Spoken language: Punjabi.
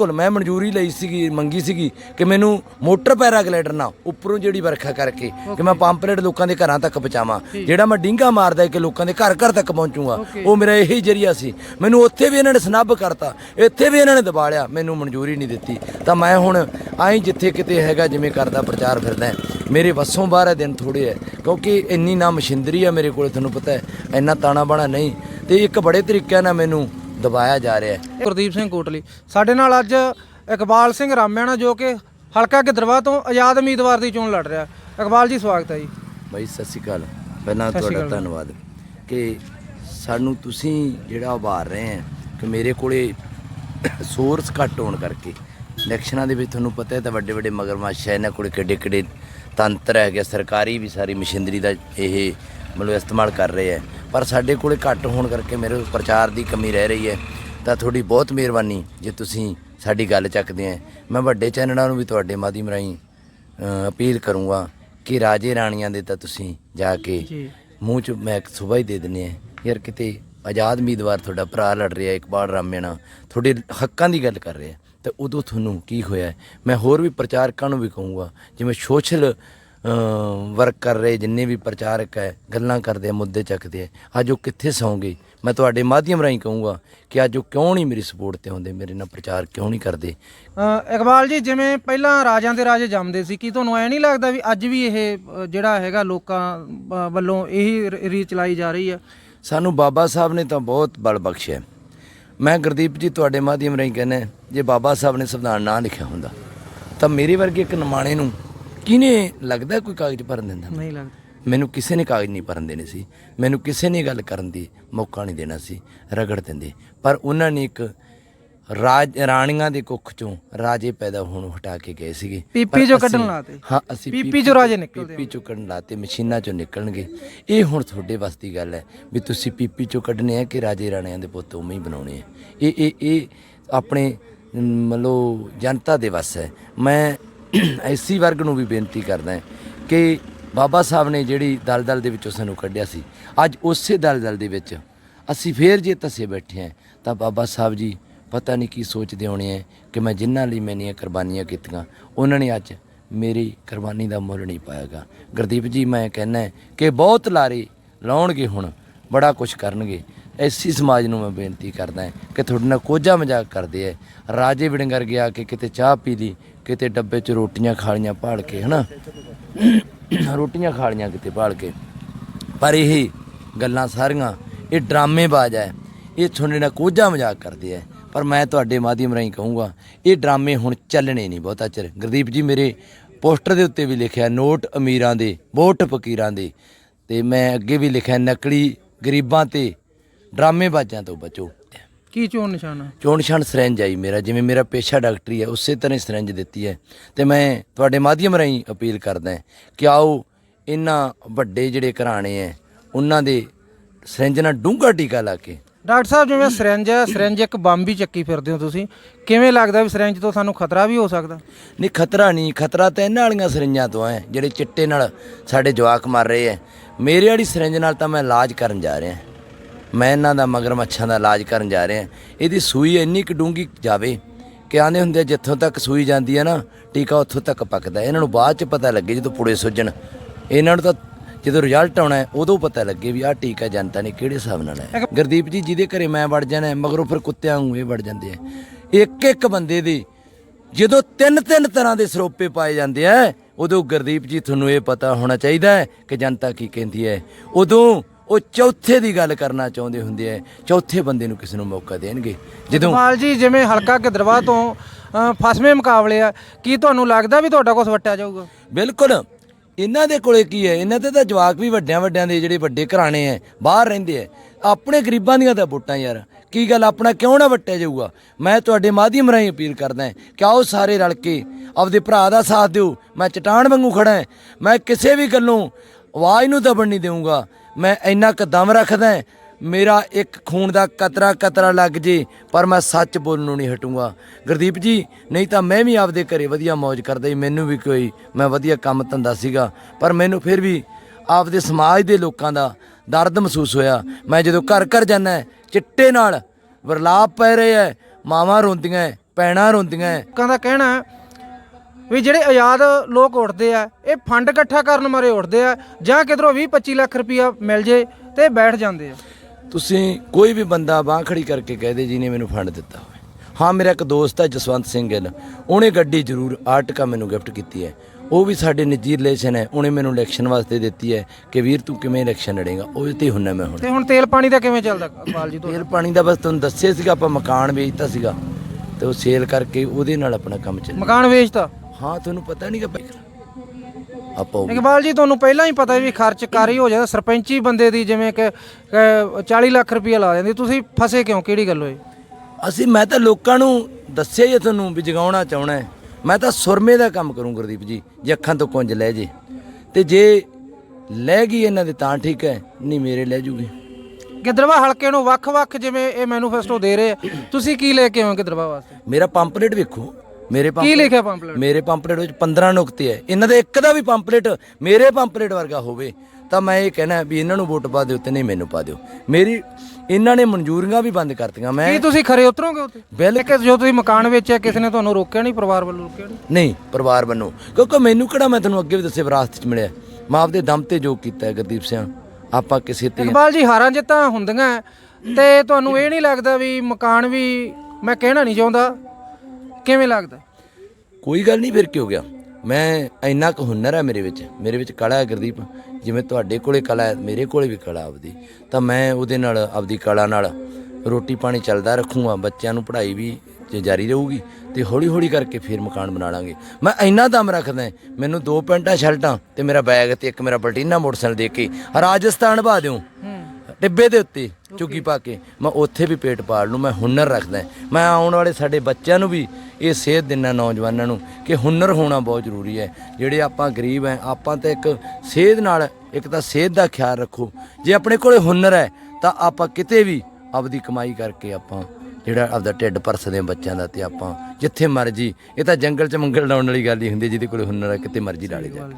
ਬਿਲਕੁਲ ਮੈਂ ਮਨਜ਼ੂਰੀ ਲਈ ਸੀਗੀ ਮੰਗੀ ਸੀਗੀ ਕਿ ਮੈਨੂੰ ਮੋਟਰ ਪੈਰਾਗਲਾਈਡਰ ਨਾ ਉੱਪਰੋਂ ਜਿਹੜੀ ਵਰਖਾ ਕਰਕੇ ਕਿ ਮੈਂ ਪੰਪਲੇਟ ਲੋਕਾਂ ਦੇ ਘਰਾਂ ਤੱਕ ਪਹੁੰਚਾਵਾਂ। ਜਿਹੜਾ ਮੈਂ ਡਿੰਗਾ ਮਾਰਦਾ ਕਿ ਲੋਕਾਂ ਦੇ ਘਰ ਘਰ ਤੱਕ ਪਹੁੰਚੂਗਾ ਉਹ ਮੇਰਾ ਇਹੀ ਜਰੀਆ ਸੀ। ਮੈਨੂੰ ਉੱਥੇ ਵੀ ਇਹਨਾਂ ਨੇ ਸਨੱਬ ਕਰਤਾ ਇੱਥੇ ਵੀ ਇਹਨਾਂ ਨੇ ਦਬਾ ਲਿਆ ਮੈਨੂੰ ਮਨਜ਼ੂਰੀ ਨਹੀਂ ਦਿੱਤੀ। ਤਾਂ ਮੈਂ ਹੁਣ ਆਈ ਜਿੱਥੇ ਕਿਤੇ ਹੈਗਾ ਜਿਵੇਂ ਕਰਦਾ ਪ੍ਰਚਾਰ ਫਿਰਦਾ। ਮੇਰੇ ਵੱਸੋਂ ਬਾਹਰ ਹੈ ਦਿਨ ਥੋੜੇ ਹੈ ਕਿਉਂਕਿ ਇੰਨੀ ਨਾ ਮਸ਼ੀਨਰੀ ਹੈ ਮੇਰੇ ਕੋਲ ਤੁਹਾਨੂੰ ਪਤਾ ਹੈ ਇੰਨਾ ਤਾਣਾ ਬਾਣਾ ਨਹੀਂ। ਤੇ ਇੱਕ ਬੜੇ ਤਰੀਕਿਆਂ ਨਾਲ ਮੈਨੂੰ ਦਬਾਇਆ ਜਾ ਰਿਹਾ ਹੈ। ਗੁਰਦੀਪ ਸਿੰਘ ਕੋਟਲੀ ਸਾਡੇ ਨਾਲ ਅੱਜ ਇਕਬਾਲ ਸਿੰਘ ਰਾਮਿਆਣਾ ਜੋ ਕਿ ਹਲਕਾ ਗਿੱਦਰਵਾ ਤੋਂ ਆਜ਼ਾਦ ਉਮੀਦਵਾਰ ਦੀ ਚੋਣ ਲੜ ਰਿਹਾ ਇਕਬਾਲ ਜੀ ਸਵਾਗਤ ਹੈ ਜੀ। ਬਾਈ ਸਤਿ ਸ਼੍ਰੀ ਅਕਾਲ। ਪਹਿਲਾਂ ਤੁਹਾਡਾ। ਧੰਨਵਾਦ ਕਿ ਸਾਨੂੰ ਤੁਸੀਂ ਜਿਹੜਾ ਉਭਾਰ ਰਹੇ ਆ ਕਿ ਮੇਰੇ ਕੋਲੇ ਸੋਰਸ ਘੱਟ ਹੋਣ ਕਰਕੇ ਇਲੈਕਸ਼ਨਾਂ ਦੇ ਵਿੱਚ ਤੁਹਾਨੂੰ ਪਤਾ ਹੈ ਤਾਂ ਵੱਡੇ ਵੱਡੇ ਮਗਰਮੱਛ ਹੈ ਇਹਨਾਂ ਕੋਲੇ ਕਿੱਡੇ ਕਿੱਡੇ ਤੰਤਰ ਹੈਗੇ ਸਰਕਾਰੀ ਵੀ ਸਾਰੀ ਮਸ਼ੀਨਰੀ ਦਾ ਇਹ ਮਤਲਬ ਇਸਤੇਮਾਲ ਕਰ ਰਹੇ ਹੈ। ਪਰ ਸਾਡੇ ਕੋਲੇ ਘੱਟ ਹੋਣ ਕਰਕੇ ਮੇਰੇ ਪ੍ਰਚਾਰ ਦੀ ਕਮੀ ਰਹਿ ਰਹੀ ਹੈ। ਤਾਂ ਤੁਹਾਡੀ ਬਹੁਤ ਮਿਹਰਬਾਨੀ ਜੇ ਤੁਸੀਂ ਸਾਡੀ ਗੱਲ ਚੱਕਦੇ ਆ ਮੈਂ ਵੱਡੇ ਚੈਨਲਾਂ ਨੂੰ ਵੀ ਤੁਹਾਡੇ ਮਾਧਿਅਮ ਰਾਹੀਂ ਅਪੀਲ ਕਰੂੰਗਾ ਕਿ ਰਾਜੇ ਰਾਣੀਆਂ ਦੇ ਤਾਂ ਤੁਸੀਂ ਜਾ ਕੇ ਮੂੰਹ ਚ ਮੈਂ ਸੁਭਾ ਹੀ ਦੇ ਦਿੰਨੇ ਆ ਯਾਰ ਕਿਤੇ ਆਜ਼ਾਦ ਉਮੀਦਵਾਰ ਤੁਹਾਡਾ ਭਰਾ ਲੜ ਰਿਹਾ ਇਕਬਾਲ ਰਾਮੇਣਾ ਤੁਹਾਡੇ ਹੱਕਾਂ ਦੀ ਗੱਲ ਕਰ ਰਿਹਾ ਤੇ ਉਦੋਂ ਤੁਹਾਨੂੰ ਕੀ ਹੋਇਆ? ਮੈਂ ਹੋਰ ਵੀ ਪ੍ਰਚਾਰਕਾਂ ਨੂੰ ਵੀ ਕਹੂੰਗਾ ਜਿਵੇਂ ਸੋਸ਼ਲ ਵਰਕ ਕਰ ਰਹੇ ਜਿੰਨੇ ਵੀ ਪ੍ਰਚਾਰਕ ਹੈ ਗੱਲਾਂ ਕਰਦੇ ਆ ਮੁੱਦੇ ਚੱਕਦੇ ਆ ਅੱਜ ਉਹ ਕਿੱਥੇ ਸੌਂਗੇ? ਮੈਂ ਤੁਹਾਡੇ ਮਾਧਿਅਮ ਰਾਹੀਂ ਕਹੂੰਗਾ ਕਿ ਅੱਜ ਉਹ ਕਿਉਂ ਨਹੀਂ ਮੇਰੀ ਸਪੋਰਟ ਤੇ ਹੁੰਦੇ ਮੇਰੇ ਨਾਲ ਪ੍ਰਚਾਰ ਕਿਉਂ ਨਹੀਂ ਕਰਦੇ? ਇਕਬਾਲ ਜੀ ਜਿਵੇਂ ਪਹਿਲਾਂ ਰਾਜਾਂ ਦੇ ਰਾਜੇ ਜੰਮਦੇ ਸੀ ਕੀ ਤੁਹਾਨੂੰ ਐ ਨਹੀਂ ਲੱਗਦਾ ਵੀ ਅੱਜ ਵੀ ਇਹ ਜਿਹੜਾ ਹੈਗਾ ਲੋਕਾਂ ਵੱਲੋਂ ਇਹੀ ਰ- ਰੀਤ ਚਲਾਈ ਜਾ ਰਹੀ ਹੈ? ਸਾਨੂੰ ਬਾਬਾ ਸਾਹਿਬ ਨੇ ਤਾਂ ਬਹੁਤ ਬਲ ਬਖਸ਼ਿਆ ਮੈਂ ਗੁਰਦੀਪ ਜੀ ਤੁਹਾਡੇ ਮਾਧਿਅਮ ਰਾਹੀਂ ਕਹਿੰਦਾ ਜੇ ਬਾਬਾ ਸਾਹਿਬ ਨੇ ਸੰਵਿਧਾਨ ਨਾ ਲਿਖਿਆ ਹੁੰਦਾ ਤਾਂ ਮੇਰੇ ਵਰਗੇ ਇੱਕ ਨਿਮਾਣੇ ਨੂੰ ਕਿਹਨੇ ਲੱਗਦਾ ਕੋਈ ਕਾਗਜ਼ ਭਰਨ ਦਿੰਦਾ? ਨਹੀਂ ਲੱਗਦਾ। ਮੈਨੂੰ ਕਿਸੇ ਨੇ ਕਾਗਜ਼ ਨਹੀਂ ਭਰਨ ਦੇਣੇ ਸੀ। ਮੈਨੂੰ ਕਿਸੇ ਨੇ ਗੱਲ ਕਰਨ ਦੀ ਮੌਕਾ ਨਹੀਂ ਦੇਣਾ ਸੀ ਰਗੜ ਦਿੰਦੇ। ਪਰ ਉਹਨਾਂ ਨੇ ਇੱਕ ਰਾਜ ਰਾਣੀਆਂ ਦੇ ਕੁੱਖ ਚੋਂ ਰਾਜੇ ਪੈਦਾ ਹੋਣ ਨੂੰ ਹਟਾ ਕੇ ਗਏ ਸੀਗੇ। ਪੀਪੀ ਪਰ ਚੋਂ ਅਸੀਂ- ਕੱਢਣ ਲਾਤੇ। ਹਾਂ ਅਸੀਂ ਪੀਪੀ ਚੋਂ ਰਾਜੇ ਨਿਕਲਦੇ ਪੀਪੀ ਚੋਂ ਕੱਢਣ ਲਾਤੇ ਮਸ਼ੀਨਾਂ ਚੋਂ ਨਿਕਲਣਗੇ। ਇਹ ਹੁਣ ਤੁਹਾਡੇ ਵੱਸ ਦੀ ਗੱਲ ਹੈ ਵੀ ਤੁਸੀਂ ਪੀਪੀ ਚੋਂ ਕੱਢਣੇ ਆ ਕਿ ਰਾਜੇ ਰਾਣਿਆਂ ਦੇ ਪੁੱਤ ਉਵੇਂ ਹੀ ਬਣਾਉਣੇ ਆ। ਇਹ ਇਹ ਇਹ ਆਪਣੇ ਮਤਲਬ ਜਨਤਾ ਦੇ ਵੱਸ ਹੈ। ਮੈਂ ਐਸੀ ਵਰਗ ਨੂੰ ਵੀ ਬੇਨਤੀ ਕਰਦਾ ਹਾਂ ਕਿ ਬਾਬਾ ਸਾਹਿਬ ਨੇ ਜਿਹੜੀ ਦਲਦਲ ਦੇ ਵਿੱਚੋਂ ਸਾਨੂੰ ਕੱਢਿਆ ਸੀ, ਅੱਜ ਉਸੇ ਦਲਦਲ ਦੇ ਵਿੱਚ ਅਸੀਂ ਫੇਰ ਜੇ ਤਸੇ ਬੈਠੇ ਹਾਂ, ਤਾਂ ਬਾਬਾ ਸਾਹਿਬ ਜੀ ਪਤਾ ਨਹੀਂ ਕੀ ਸੋਚਦੇ ਹੋਣੇ ਆ ਕਿ ਮੈਂ ਜਿਨ੍ਹਾਂ ਲਈ ਮੈਨੀਆਂ ਕੁਰਬਾਨੀਆਂ ਕੀਤੀਆਂ, ਉਹਨਾਂ ਨੇ ਅੱਜ ਮੇਰੀ ਕੁਰਬਾਨੀ ਦਾ ਮੁੱਲ ਨਹੀਂ ਪਾਇਆਗਾ। ਗੁਰਦੀਪ ਜੀ, ਮੈਂ ਕਹਿੰਦਾ ਕਿ ਬਹੁਤ ਲਾਰੇ ਲਾਉਣਗੇ ਹੁਣ, ਬੜਾ ਕੁਝ ਕਰਨਗੇ। ਐਸੀ ਸਮਾਜ ਨੂੰ ਮੈਂ ਬੇਨਤੀ ਕਰਦਾ ਹਾਂ ਕਿ ਤੁਹਾਡੇ ਨਾਲ ਕੋਝਾ ਮਜ਼ਾਕ ਕਰਦੇ ਐ ਰਾਜੇ ਵਿੜੰਗਰ ਗਿਆ ਕਿ ਕਿਤੇ ਚਾਹ ਪੀ ਲਈ, ਕਿਤੇ ਡੱਬੇ 'ਚ ਰੋਟੀਆਂ ਖਾ ਲੀਆਂ ਭਾਲ ਕੇ, ਹਨਾ? ਰੋਟੀਆਂ ਖਾ ਲੀਆਂ ਕਿਤੇ ਭਾਲ ਕੇ। ਪਰ ਇਹ ਗੱਲਾਂ ਸਾਰੀਆਂ, ਇਹ ਡਰਾਮੇਬਾਜ਼ ਹੈ ਇਹ ਤੁਹਾਡੇ ਨਾਲ ਕੋਝਾ ਮਜ਼ਾਕ ਕਰਦੇ ਆ। ਪਰ ਮੈਂ ਤੁਹਾਡੇ ਮਾਧਿਅਮ ਰਾਹੀਂ ਕਹੂੰਗਾ, ਇਹ ਡਰਾਮੇ ਹੁਣ ਚੱਲਣੇ ਨਹੀਂ ਬਹੁਤਾ ਚਿਰ। ਗੁਰਦੀਪ ਜੀ, ਮੇਰੇ ਪੋਸਟਰ ਦੇ ਉੱਤੇ ਵੀ ਲਿਖਿਆ, ਨੋਟ ਅਮੀਰਾਂ ਦੇ, ਵੋਟ ਫਕੀਰਾਂ ਦੇ। ਤੇ ਮੈਂ ਅੱਗੇ ਵੀ ਲਿਖਿਆ, ਨਕਲੀ ਗਰੀਬਾਂ ਤੇ ਡਰਾਮੇਬਾਜ਼ਾਂ ਤੋਂ ਬਚੋ। ਕੀ ਚੋਣ ਨਿਸ਼ਾਨਾ ਚੋਣ ਨਿਸ਼ਾਨ ਸਰੰਜ ਆਈ ਮੇਰਾ ਜਿਵੇਂ ਮੇਰਾ ਪੇਸ਼ਾ ਡਾਕਟਰੀ ਹੈ ਉਸੇ ਤਰ੍ਹਾਂ ਹੀ ਸਰੰਜ ਦਿੱਤੀ ਹੈ। ਤੇ ਮੈਂ ਤੁਹਾਡੇ ਮਾਧਿਅਮ ਰਾਹੀਂ ਅਪੀਲ ਕਰਦਾ ਹਾਂ ਕਿ ਆਓ ਇਹਨਾਂ ਵੱਡੇ ਜਿਹੜੇ ਘਰਾਣੇ ਹੈ ਉਹਨਾਂ ਦੇ ਸਰੰਜ ਨਾਲ ਡੂੰਘਾ ਟੀਕਾ ਲਾ ਕੇ। ਡਾਕਟਰ ਸਾਹਿਬ ਜਿਵੇਂ ਸਿਰੰਜ ਹੈ ਸਿਰੰਜ ਇੱਕ ਬੰਬ ਵੀ ਚੱਕੀ ਫਿਰਦੇ ਹੋ ਤੁਸੀਂ। ਕਿਵੇਂ ਲੱਗਦਾ ਵੀ ਸਿਰੰਜ ਤੋਂ ਸਾਨੂੰ ਖਤਰਾ ਵੀ ਹੋ ਸਕਦਾ? ਨਹੀਂ ਖਤਰਾ ਨਹੀਂ ਖਤਰਾ ਤਾਂ ਇਹਨਾਂ ਵਾਲੀਆਂ ਸਰਿੰਜਾਂ ਤੋਂ ਹੈ ਜਿਹੜੇ ਚਿੱਟੇ ਨਾਲ ਸਾਡੇ ਜਵਾਕ ਮਰ ਰਹੇ ਹੈ ਮੇਰੇ ਵਾਲੀ ਸਰਿੰਜ ਨਾਲ ਤਾਂ ਮੈਂ ਇਲਾਜ ਕਰਨ ਜਾ ਰਿਹਾ। ਮੈਂ ਇਹਨਾਂ ਦਾ ਮਗਰ ਮੱਛਾਂ ਦਾ ਇਲਾਜ ਕਰਨ ਜਾ ਰਿਹਾ। ਇਹਦੀ ਸੂਈ ਇੰਨੀ ਕੁ ਡੂੰਗੀ ਜਾਵੇ ਕਿ ਆਂਦੇ ਹੁੰਦੇ ਆ, ਜਿੱਥੋਂ ਤੱਕ ਸੂਈ ਜਾਂਦੀ ਹੈ ਨਾ ਟੀਕਾ ਉੱਥੋਂ ਤੱਕ ਪੱਕਦਾ। ਇਹਨਾਂ ਨੂੰ ਬਾਅਦ ਚ ਪਤਾ ਲੱਗੇ ਜਦੋਂ ਪੁੜੇ ਸੁੱਜਣ। ਇਹਨਾਂ ਨੂੰ ਤਾਂ ਜਦੋਂ ਰਿਜ਼ਲਟ ਆਉਣਾ ਉਦੋਂ ਪਤਾ ਲੱਗੇ ਵੀ ਆਹ ਟੀਕਾ ਜਨਤਾ ਨੇ ਕਿਹੜੇ ਹਿਸਾਬ ਨਾਲ ਹੈ ਗੁਰਦੀਪ ਜੀ ਜਿਹਦੇ ਘਰੇ ਮੈਂ ਵੜ ਜਾਣਾ ਮਗਰੋਂ ਫਿਰ ਕੁੱਤਿਆਂ ਵਾਂਗੂ ਇਹ ਵੜ ਜਾਂਦੇ ਆ। ਇੱਕ ਇੱਕ ਬੰਦੇ ਦੀ ਜਦੋਂ ਤਿੰਨ ਤਿੰਨ ਤਰ੍ਹਾਂ ਦੇ ਸਰੋਪੇ ਪਾਏ ਜਾਂਦੇ ਆ ਉਦੋਂ ਗੁਰਦੀਪ ਜੀ ਤੁਹਾਨੂੰ ਇਹ ਪਤਾ ਹੋਣਾ ਚਾਹੀਦਾ ਹੈ ਕਿ ਜਨਤਾ ਕੀ ਕਹਿੰਦੀ ਹੈ। ਉਦੋਂ ਉਹ ਚੌਥੇ ਦੀ ਗੱਲ ਕਰਨਾ ਚਾਹੁੰਦੇ ਹੁੰਦੇ ਆ ਚੌਥੇ ਬੰਦੇ ਨੂੰ ਕਿਸੇ ਨੂੰ ਮੌਕਾ ਦੇਣਗੇ। ਜਦੋਂ ਇਕਬਾਲ ਜੀ ਜਿਵੇਂ ਹਲਕਾ ਗਿੱਦਰਵਾ ਤੋਂ ਅ, ਫਸਵੇਂ ਮੁਕਾਬਲੇ ਆ ਕੀ ਤੁਹਾਨੂੰ ਲੱਗਦਾ ਵੀ ਤੁਹਾਡਾ ਕੁਝ ਵਟਿਆ ਜਾਊਗਾ? ਬਿਲਕੁਲ। ਇਹਨਾਂ ਦੇ ਕੋਲੇ ਕੀ ਹੈ? ਇਹਨਾਂ ਤੇ ਤਾਂ ਜਵਾਕ ਵੀ ਵੱਡਿਆਂ ਵੱਡਿਆਂ ਦੇ ਜਿਹੜੇ ਵੱਡੇ ਘਰਾਣੇ ਐ ਬਾਹਰ ਰਹਿੰਦੇ ਐ ਆਪਣੇ ਗਰੀਬਾਂ ਦੀਆਂ ਤਾਂ ਵੋਟਾਂ ਯਾਰ। ਕੀ ਗੱਲ ਆਪਣਾ ਕਿਉਂ ਨਾ ਵੱਟਿਆ ਜਾਊਗਾ? ਮੈਂ ਤੁਹਾਡੇ ਮਾਧਿਅਮ ਰਾਹੀਂ ਅਪੀਲ ਕਰਦਾ ਹਾਂ ਕਿ ਆਓ ਸਾਰੇ ਰਲ ਕੇ ਆਪਦੇ ਭਰਾ ਦਾ ਸਾਥ ਦਿਓ। ਮੈਂ ਚਟਾਨ ਵਾਂਗੂ ਖੜਾ ਹਾਂ। ਮੈਂ ਕਿਸੇ ਵੀ ਗੱਲੋਂ ਆਵਾਜ਼ ਨੂੰ ਦਬਣ ਨਹੀਂ ਦੇਵਾਂਗਾ ਮੈਂ ਇੰਨਾ ਕੁ ਦਮ ਰੱਖਦਾ ਮੇਰਾ ਇੱਕ ਖੂਨ ਦਾ ਕਤਰਾ ਕਤਰਾ ਲੱਗ ਜੇ ਪਰ ਮੈਂ ਸੱਚ ਬੋਲਣ ਨੂੰ ਨਹੀਂ ਹਟੂੰਗਾ ਗੁਰਦੀਪ ਜੀ ਨਹੀਂ ਤਾਂ ਮੈਂ ਵੀ ਆਪਦੇ ਘਰੇ ਵਧੀਆ ਮौज ਕਰਦਾ ਸੀ ਮੈਨੂੰ ਵੀ ਕੋਈ ਮੈਂ ਵਧੀਆ ਕੰਮ ਧੰਦਾ ਸੀਗਾ ਪਰ ਮੈਨੂੰ ਫਿਰ ਵੀ ਆਪਦੇ ਸਮਾਜ ਦੇ ਲੋਕਾਂ ਦਾ ਦਰਦ ਮਹਿਸੂਸ ਹੋਇਆ ਮੈਂ ਜਦੋਂ ਘਰ ਘਰ ਜਾਂਦਾ ਚਿੱਟੇ ਨਾਲ ਵਰਲਾਪ ਪੈ ਰਹੇ ਐ ਮਾਵਾਂ ਰੋਂਦੀਆਂ ਐ, ਪੈਣਾ ਰੋਂਦੀਆਂ ਹੈ। ਲੋਕਾਂ ਦਾ ਕਹਿਣਾ ਵੀ ਜਿਹੜੇ ਆਜ਼ਾਦ ਲੋਕ ਉੱਠਦੇ ਆ ਇਹ ਫੰਡ ਇਕੱਠਾ ਕਰਨ ਮਾਰੇ ਉੱਠਦੇ ਆ ਜਾਂ ਕਿਧਰੋਂ 20 25 ਲੱਖ ਰੁਪਇਆ ਮਿਲ ਜੇ ਤੇ ਬੈਠ ਜਾਂਦੇ ਆ। ਤੁਸੀਂ ਕੋਈ ਵੀ ਬੰਦਾ ਬਾਂਹ ਖੜੀ ਕਰਕੇ ਕਹਿ ਦੇ ਜਿਹਨੇ ਮੈਨੂੰ ਫੰਡ ਦਿੱਤਾ ਹੋਵੇ। ਹਾਂ ਮੇਰਾ ਇੱਕ ਦੋਸਤ ਹੈ ਜਸਵੰਤ ਸਿੰਘ ਗਿੱਲ ਉਹਨੇ ਗੱਡੀ ਜ਼ਰੂਰ ਆਰਟਿਕਾ ਮੈਨੂੰ ਗਿਫਟ ਕੀਤੀ ਹੈ। ਉਹ ਵੀ ਸਾਡੇ ਨਿੱਜੀ ਰਿਲੇਸ਼ਨ ਹੈ ਉਹਨੇ ਮੈਨੂੰ ਇਲੈਕਸ਼ਨ ਵਾਸਤੇ ਦਿੱਤੀ ਹੈ ਕਿ ਵੀਰ ਤੂੰ ਕਿਵੇਂ ਇਲੈਕਸ਼ਨ ਲੜੇਗਾ ਉਹਦੇ ਤੇ ਹੁੰਨਾ ਮੈਂ ਹੁਣ। ਤੇ ਹੁਣ ਤੇਲ ਪਾਣੀ ਦਾ ਕਿਵੇਂ ਚੱਲਦਾ ਇਕਬਾਲ ਜੀ ਤੋਂ ਤੇਲ ਪਾਣੀ ਦਾ ਬਸ ਤੁਹਾਨੂੰ ਦੱਸਿਆ ਸੀਗਾ ਆਪਾਂ ਮਕਾਨ ਵੇਚਤਾ ਸੀਗਾ ਤੇ ਉਹ ਸੇਲ ਕਰਕੇ ਉਹਦੇ ਨਾਲ ਆਪਣਾ ਕੰਮ ਚੱਲ ਮਕਾਨ ਵੇਚਤਾ? ਹਾਂ ਤੁਹਾਨੂੰ ਪਤਾ ਨਹੀਂਗਾ ਭਾਈ ਆਪਾਂ ਉਹ- ਇਕਬਾਲ ਜੀ ਤੁਹਾਨੂੰ ਪਹਿਲਾਂ ਹੀ ਪਤਾ ਵੀ ਖਰਚ ਕਰ ਹੀ ਹੋ ਜਾਂਦਾ ਸਰਪੰਚੀ ਬੰਦੇ ਦੀ ਜਿਵੇਂ ਕਿ ਕਿ 40 ਲੱਖ ਰੁਪਇਆ ਲਾ ਜਾਂਦੀ ਤੁਸੀਂ ਫਸੇ ਕਿਉਂ? ਕਿਹੜੀ ਗੱਲ ਹੋਈ? ਅਸੀਂ ਮੈਂ ਤਾਂ ਲੋਕਾਂ ਨੂੰ ਦੱਸਿਆ ਹੀ ਹੈ ਤੁਹਾਨੂੰ ਵੀ ਜਗਾਉਣਾ ਚਾਹਣਾ ਹੈ। ਮੈਂ ਤਾਂ ਸੁਰਮੇ ਦਾ ਕੰਮ ਕਰੂੰ ਗੁਰਦੀਪ ਜੀ ਜੇ ਅੱਖਾਂ ਤੋਂ ਕੁੰਜ ਲੈ ਜੇ। ਤੇ ਜੇ ਲੈ ਗਈ ਇਹਨਾਂ ਦੇ ਤਾਂ ਠੀਕ ਹੈ ਨਹੀਂ ਮੇਰੇ ਲੈ ਜੂਗੀ। ਗਿੱਦੜਵਾ ਹਲਕੇ ਨੂੰ ਵੱਖ-ਵੱਖ ਜਿਵੇਂ ਇਹ ਮੈਨੀਫੈਸਟੋ ਦੇ ਰਹੇ ਆ। ਤੁਸੀਂ ਕੀ ਲੈ ਕੇ ਆਏ ਹੋ ਗਿੱਦੜਵਾ ਵਾਸਤੇ? ਮੇਰਾ ਪੰਪਲੇਟ ਵੇਖੋ। ਮੇਰੇ ਕੀ ਲਿਖਿਆ ਪੰਪਲੇਟ ਮੇਰੇ ਪੰਪਲੇਟ ਵਿੱਚ 15 ਨੁਕਤੇ ਹੈ। ਇਹਨਾਂ ਦੇ ਇੱਕ ਦਾ ਵੀ ਪੰਪਲੇਟ ਮੇਰੇ ਪੰਪਲੇਟ ਵਰਗਾ ਹੋਵੇ ਤਾਂ ਮੈਂ ਇਹ ਕਹਿਣਾ ਵੀ ਇਹਨਾਂ ਨੂੰ ਵੋਟ ਪਾ ਦਿਓ ਤੇ ਨਹੀਂ ਮੈਨੂੰ ਪਾ ਦਿਓ। ਮੇਰੀ ਇਹਨਾਂ ਨੇ ਮਨਜ਼ੂਰੀਆਂ ਵੀ ਬੰਦ ਕਰਤੀਆਂ। ਮੈਂ ਕੀ ਤੁਸੀਂ ਖਰੇ ਉਤਰੋਗੇ ਉੱਤੇ ਬਿਲ ਕਿ ਜੋ ਤੁਸੀਂ ਮਕਾਨ ਵੇਚਿਆ ਕਿਸੇ ਨੇ ਤੁਹਾਨੂੰ ਰੋਕਿਆ ਨਹੀਂ ਪਰਿਵਾਰ ਵੱਲੋਂ ਰੋਕਿਆ ਨਹੀਂ? ਨਹੀਂ ਪਰਿਵਾਰ ਵੱਲੋਂ। ਕਿਉਂਕਿ ਮੈਨੂੰ ਕਿਹੜਾ ਮੈਂ ਤੁਹਾਨੂੰ ਅੱਗੇ ਵੀ ਦੱਸਿਆ ਵਿਰਾਸਤ ਚ ਮਿਲਿਆ। ਮੈਂ ਆਪਦੇ ਦਮ ਤੇ ਜੋ ਕੀਤਾ ਹੈ ਗੁਰਦੀਪ ਸਿੰਘ। ਆਪਾਂ ਕਿਸੇ ਤੇ ਇਕਬਾਲ ਜੀ ਹਾਰਾਂ ਜਿੱਤਾਂ ਹੁੰਦੀਆਂ ਹੈ, ਤੇ ਤੁਹਾਨੂੰ ਇਹ ਨਹੀਂ ਲੱਗਦਾ ਵੀ ਮਕਾਨ ਵੀ ਮੈਂ ਕਹਿਣਾ ਨਹੀਂ ਚਾਹੁੰਦਾ? ਕਿਵੇਂ ਲੱਗਦਾ? ਕੋਈ ਗੱਲ ਨਹੀਂ, ਫਿਰ ਕੀ ਹੋ ਗਿਆ? ਮੈਂ ਇੰਨਾ ਕੁ ਹੁਨਰ ਹੈ ਮੇਰੇ ਵਿੱਚ ਮੇਰੇ ਵਿੱਚ ਕਲਾ ਹੈ ਗੁਰਦੀਪ। ਜਿਵੇਂ ਤੁਹਾਡੇ ਕੋਲੇ ਕਲਾ ਹੈ, ਮੇਰੇ ਕੋਲੇ ਵੀ ਕਲਾ ਆਪਦੀ। ਤਾਂ ਮੈਂ ਉਹਦੇ ਨਾਲ, ਆਪਦੀ ਕਲਾ ਨਾਲ ਰੋਟੀ ਪਾਣੀ ਚੱਲਦਾ ਰੱਖੂਗਾ, ਬੱਚਿਆਂ ਨੂੰ ਪੜ੍ਹਾਈ ਵੀ ਜੇ ਜਾਰੀ ਰਹੂਗੀ, ਤੇ ਹੌਲੀ ਹੌਲੀ ਕਰਕੇ ਫਿਰ ਮਕਾਨ ਬਣਾ ਲਾਂਗੇ। ਮੈਂ ਇੰਨਾ ਦਮ ਰੱਖਦਾ ਮੈਨੂੰ ਦੋ ਪੈਂਟਾਂ, ਸ਼ਰਟਾਂ ਤੇ ਮੇਰਾ ਬੈਗ ਤੇ ਇੱਕ ਮੇਰਾ ਬਲਟੀਨਾ ਮੋਟਰਸਾਈਕਲ ਦੇ ਕੇ ਰਾਜਸਥਾਨ ਭਾ ਦਿਓ। ਟਿੱਬੇ ਦੇ ਉੱਤੇ ਚੁੱਗੀ ਪਾ ਕੇ। ਮੈਂ ਉੱਥੇ ਵੀ ਪੇਟ ਪਾਲ ਲੂੰ ਮੈਂ ਹੁਨਰ ਰੱਖਦਾ ਮੈਂ ਆਉਣ ਵਾਲੇ ਸਾਡੇ ਬੱਚਿਆਂ ਨੂੰ ਵੀ ਇਹ ਸੇਧ ਦਿੰਨਾ ਨੌਜਵਾਨਾਂ ਨੂੰ ਕਿ ਹੁਨਰ ਹੋਣਾ ਬਹੁਤ ਜ਼ਰੂਰੀ ਹੈ। ਜਿਹੜੇ ਆਪਾਂ ਗਰੀਬ ਹੈ ਆਪਾਂ ਤਾਂ ਇੱਕ ਸੇਧ ਨਾਲ ਇੱਕ ਤਾਂ ਸਿਹਤ ਦਾ ਖਿਆਲ ਰੱਖੋ। ਜੇ ਆਪਣੇ ਕੋਲੇ ਹੁਨਰ ਹੈ ਤਾਂ ਆਪਾਂ ਕਿਤੇ ਵੀ ਆਪਦੀ ਕਮਾਈ ਕਰਕੇ ਆਪਾਂ ਜਿਹੜਾ ਆਪਦਾ ਢਿੱਡ ਭਰਸਦੇ ਹਾਂ ਬੱਚਿਆਂ ਦਾ ਤੇ ਆਪਾਂ ਜਿੱਥੇ ਮਰਜ਼ੀ ਇਹ ਤਾਂ ਜੰਗਲ 'ਚ ਮੰਗਲ ਡਾਉਣ ਵਾਲੀ ਗੱਲ ਹੀ ਹੁੰਦੀ ਜਿਹਦੇ ਕੋਲੇ ਹੁਨਰ ਹੈ ਕਿਤੇ ਮਰਜ਼ੀ ਡਾਲੇ ਜਾ।